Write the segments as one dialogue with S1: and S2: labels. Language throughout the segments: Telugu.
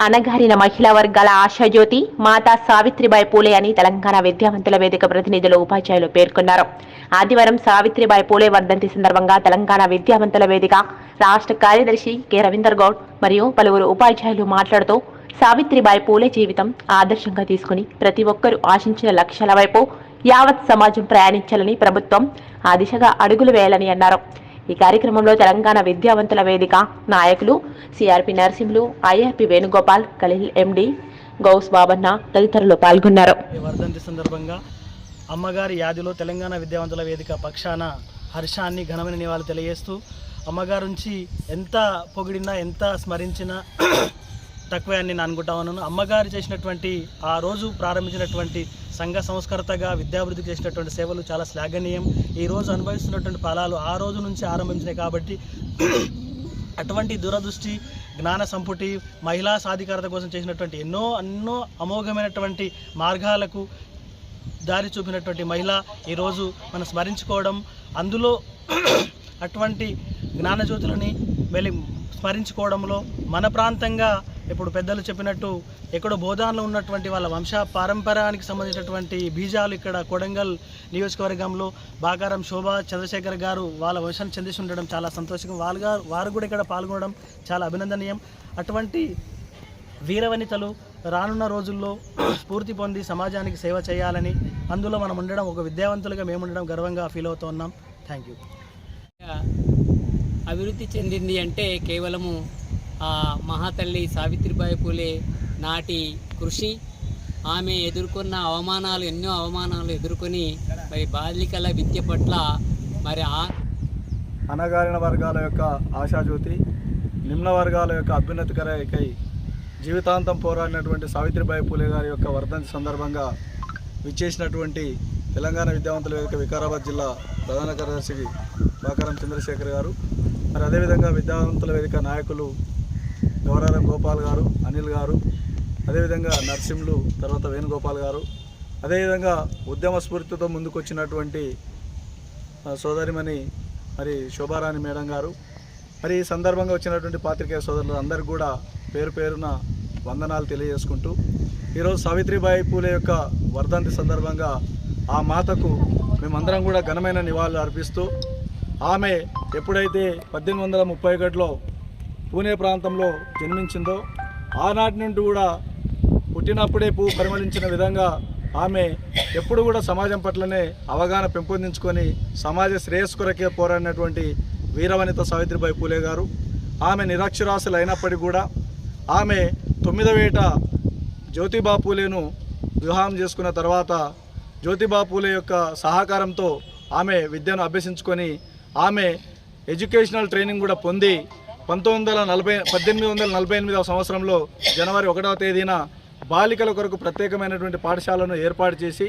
S1: అణగారిన మహిళా వర్గాల ఆశాజ్యోతి మాతా సావిత్రిబాయి పూలే అని తెలంగాణ విద్యావంతుల వేదిక ప్రతినిధులు ఉపాధ్యాయులు పేర్కొన్నారు. ఆదివారం సావిత్రిబాయి పూలే వర్ధంతి సందర్భంగా తెలంగాణ విద్యావంతుల వేదిక రాష్ట్ర కార్యదర్శి కె. రవీందర్ గౌడ్ మరియు పలువురు ఉపాధ్యాయులు మాట్లాడుతూ సావిత్రిబాయి పూలే జీవితం ఆదర్శంగా తీసుకుని ప్రతి ఒక్కరూ ఆశించిన లక్ష్యాల వైపు యావత్ సమాజం ప్రయాణించాలని ప్రభుత్వం ఆ దిశగా అడుగులు వేయాలని అన్నారు. ఈ కార్యక్రమంలో తెలంగాణ విద్యావంతుల వేదిక నాయకులు CRP Narasimhulu IRP Venugopal Khaleel MD Ghouse Babanna తదితరులు పాల్గొన్నారు.
S2: వర్ధంతి సందర్భంగా అమ్మగారి యాదిలో తెలంగాణ విద్యావంతుల వేదిక పక్షాన హర్షాన్ని ఘనమైన నివాళి తెలియజేస్తూ అమ్మగారి నుంచి ఎంత పొగిడినా ఎంత స్మరించినా తక్కువే అని నేను అనుకుంటా ఉన్నాను. అమ్మగారు చేసినటువంటి ఆ రోజు ప్రారంభించినటువంటి సంఘ సంస్కర్తగా విద్యాభివృద్ధికి చేసినటువంటి సేవలు చాలా శ్లాఘనీయం. ఈ రోజు అనుభవిస్తున్నటువంటి ఫలాలు ఆ రోజు నుంచి ఆరంభించినాయి కాబట్టి అటువంటి దురదృష్టి జ్ఞాన సంపుటి మహిళా సాధికారత కోసం చేసినటువంటి ఎన్నో ఎన్నో అమోఘమైనటువంటి మార్గాలకు దారి చూపినటువంటి మహిళ ఈరోజు మనం స్మరించుకోవడం అందులో అటువంటి జ్ఞానజ్యోతులని వెళ్ళి స్మరించుకోవడంలో మన ప్రాంతంగా ఇప్పుడు పెద్దలు చెప్పినట్టు ఎక్కడో బోధాన్లో ఉన్నటువంటి వాళ్ళ వంశ పారంపరానికి సంబంధించినటువంటి బీజాలు ఇక్కడ కొడంగల్ నియోజకవర్గంలో బాగారం శోభా చంద్రశేఖర్ గారు వాళ్ళ వంశాన్ని చెందిసి ఉండడం చాలా సంతోషంగా వాళ్ళు గారు వారు కూడా ఇక్కడ పాల్గొనడం చాలా అభినందనీయం. అటువంటి వీరవనితలు రానున్న రోజుల్లో స్ఫూర్తి పొంది సమాజానికి సేవ చేయాలని అందులో మనం ఉండడం ఒక విద్యావంతులుగా మేము ఉండడం గర్వంగా ఫీల్ అవుతూ ఉన్నాం. థ్యాంక్ యూ
S3: అభివృద్ధి చెందింది అంటే కేవలము మహాతల్లి సావిత్రిబాయి పూలే నాటి కృషి. ఆమె ఎదుర్కొన్న అవమానాలు ఎన్నో అవమానాలు ఎదుర్కొని మరి బాలికల విద్య పట్ల మరి ఆ
S4: అణగారిన వర్గాల యొక్క ఆశాజ్యోతి నిమ్న వర్గాల యొక్క అభ్యున్నతికరకై జీవితాంతం పోరాడినటువంటి సావిత్రిబాయి పూలే గారి యొక్క వర్ధంతి సందర్భంగా విచ్చేసినటువంటి తెలంగాణ విద్యావంతుల వేదిక వికారాబాద్ జిల్లా ప్రధాన కార్యదర్శి బాకారం చంద్రశేఖర్ గారు. మరి అదేవిధంగా విద్యావంతుల వేదిక నాయకులు గౌరారం గోపాల్ గారు అనిల్ గారు అదేవిధంగా నర్సింహులు తర్వాత వేణుగోపాల్ గారు అదేవిధంగా ఉద్యమ స్ఫూర్తితో ముందుకొచ్చినటువంటి సోదరిమణి మరి శోభారాణి మేడం గారు మరి ఈ సందర్భంగా వచ్చినటువంటి పాత్రికేయ సోదరులు అందరికీ కూడా పేరు పేరున వందనాలు తెలియజేసుకుంటూ ఈరోజు సావిత్రిబాయి పూలే యొక్క వర్ధంతి సందర్భంగా ఆ మాతకు మేమందరం కూడా ఘనమైన నివాళులు అర్పిస్తూ ఆమె ఎప్పుడైతే పద్దెనిమిది వందల ముప్పై ఒకటిలో పూణే ప్రాంతంలో జన్మించిందో ఆనాటి నుండి కూడా పుట్టినప్పుడే పువ్వు పరిమళించిన విధంగా ఆమె ఎప్పుడు కూడా సమాజం పట్లనే అవగాహన పెంపొందించుకొని సమాజ శ్రేయస్సు కొరకే పోరాడినటువంటి వీరవనిత సావిత్రిబాయి పూలే గారు. ఆమె నిరాక్షరాశులు అయినప్పటికీ కూడా ఆమె తొమ్మిదవేట జ్యోతిబా పూలేను వివాహం చేసుకున్న తర్వాత జ్యోతిబా పూలే యొక్క సహకారంతో ఆమె విద్యను అభ్యసించుకొని ఆమె ఎడ్యుకేషనల్ ట్రైనింగ్ కూడా పొంది పంతొమ్మిది వందల నలభై పద్దెనిమిది వందల నలభై ఎనిమిదవ సంవత్సరంలో జనవరి ఒకటవ తేదీన బాలికల కొరకు ప్రత్యేకమైనటువంటి పాఠశాలను ఏర్పాటు చేసి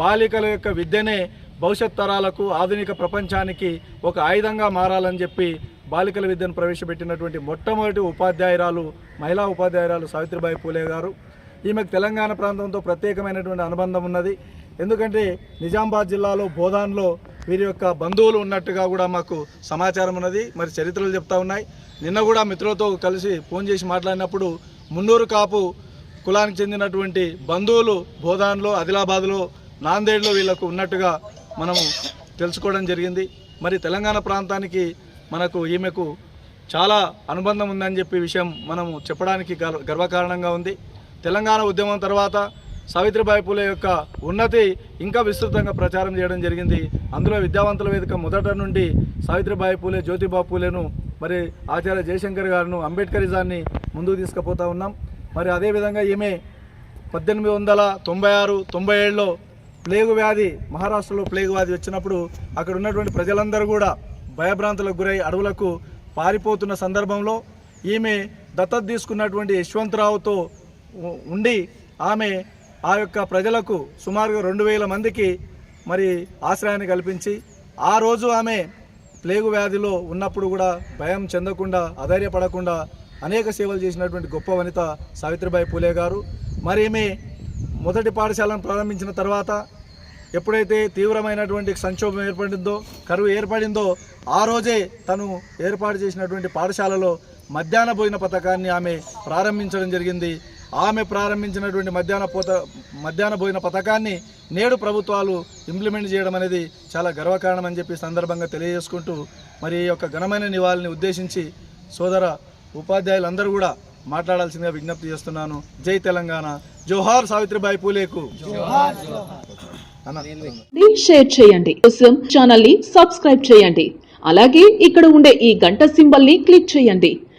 S4: బాలికల యొక్క విద్యనే భవిష్యత్ తరాలకు ఆధునిక ప్రపంచానికి ఒక ఆయుధంగా మారాలని చెప్పి బాలికల విద్యను ప్రవేశపెట్టినటువంటి మొట్టమొదటి ఉపాధ్యాయురాలు మహిళా ఉపాధ్యాయురాలు సావిత్రిబాయి పూలే గారు. ఈమెకు తెలంగాణ ప్రాంతంతో ప్రత్యేకమైనటువంటి అనుబంధం ఉన్నది. ఎందుకంటే నిజామాబాద్ జిల్లాలో బోధాన్లో వీరి యొక్క బంధువులు ఉన్నట్టుగా కూడా మాకు సమాచారం ఉన్నది. మరి చరిత్రలు చెప్తా ఉన్నాయి. నిన్న కూడా మిత్రులతో కలిసి ఫోన్ చేసి మాట్లాడినప్పుడు మున్నూరు కాపు కులానికి చెందినటువంటి బంధువులు బోధాన్లో ఆదిలాబాద్లో నాందేడ్లో వీళ్ళకు ఉన్నట్టుగా మనము తెలుసుకోవడం జరిగింది. మరి తెలంగాణ ప్రాంతానికి మనకు ఈమెకు చాలా అనుబంధం ఉందని చెప్పి విషయం మనము చెప్పడానికి గర్వ గర్వకారణంగా ఉంది. తెలంగాణ ఉద్యమం తర్వాత సావిత్రిబాయి పూలే యొక్క ఉన్నతి ఇంకా విస్తృతంగా ప్రచారం చేయడం జరిగింది. అందులో విద్యావంతుల వేదిక మొదట నుండి సావిత్రిబాయి పూలే జ్యోతిబా పూలేను మరి ఆచార్య జయశంకర్ గారును అంబేద్కరిజాన్ని ముందుకు తీసుకుపోతా ఉన్నాం. మరి అదేవిధంగా ఈమె పద్దెనిమిది వందల తొంభై ఆరు తొంభై ఏడులో ప్లేగు వ్యాధి మహారాష్ట్రలో ప్లేగు వ్యాధి వచ్చినప్పుడు అక్కడ ఉన్నటువంటి ప్రజలందరూ కూడా భయభ్రాంతులకు గురై అడవులకు పారిపోతున్న సందర్భంలో ఈమె దత్తత తీసుకున్నటువంటి యశ్వంతరావుతో ఉండి ఆమె ఆ యొక్క ప్రజలకు సుమారుగా రెండు వేల మందికి మరి ఆశ్రయాన్ని కల్పించి ఆ రోజు ఆమె ప్లేగు వ్యాధిలో ఉన్నప్పుడు కూడా భయం చెందకుండా అధైర్యపడకుండా అనేక సేవలు చేసినటువంటి గొప్ప వనిత సావిత్రిబాయి పూలే గారు. మరి ఈమె మొదటి పాఠశాలను ప్రారంభించిన తర్వాత ఎప్పుడైతే తీవ్రమైనటువంటి సంక్షోభం ఏర్పడిందో కరువు ఏర్పడిందో ఆ రోజే తను ఏర్పాటు చేసినటువంటి పాఠశాలలో మధ్యాహ్న భోజన పథకాన్ని ఆమె ప్రారంభించడం జరిగింది. ఆమె ప్రారంభించినటువంటి మధ్యాహ్న పోత మధ్యాహ్న భోజన పథకాన్ని నేడు ప్రభుత్వాలు ఇంప్లిమెంట్ చేయడం అనేది చాలా గర్వకారణం అని చెప్పి సందర్భంగా తెలియజేసుకుంటూ మరి ఈ యొక్క ఘనమైన నివాళిని ఉద్దేశించి సోదర ఉపాధ్యాయులందరూ కూడా మాట్లాడాల్సిందిగా విజ్ఞప్తి చేస్తున్నాను. జై తెలంగాణ. జోహార్ సావిత్రిబాయి పూలేకు.
S5: షేర్ చేయండి. ఛానల్ని సబ్స్క్రైబ్ చేయండి. అలాగే ఇక్కడ ఉండే ఈ గంట సింబల్ని క్లిక్ చేయండి.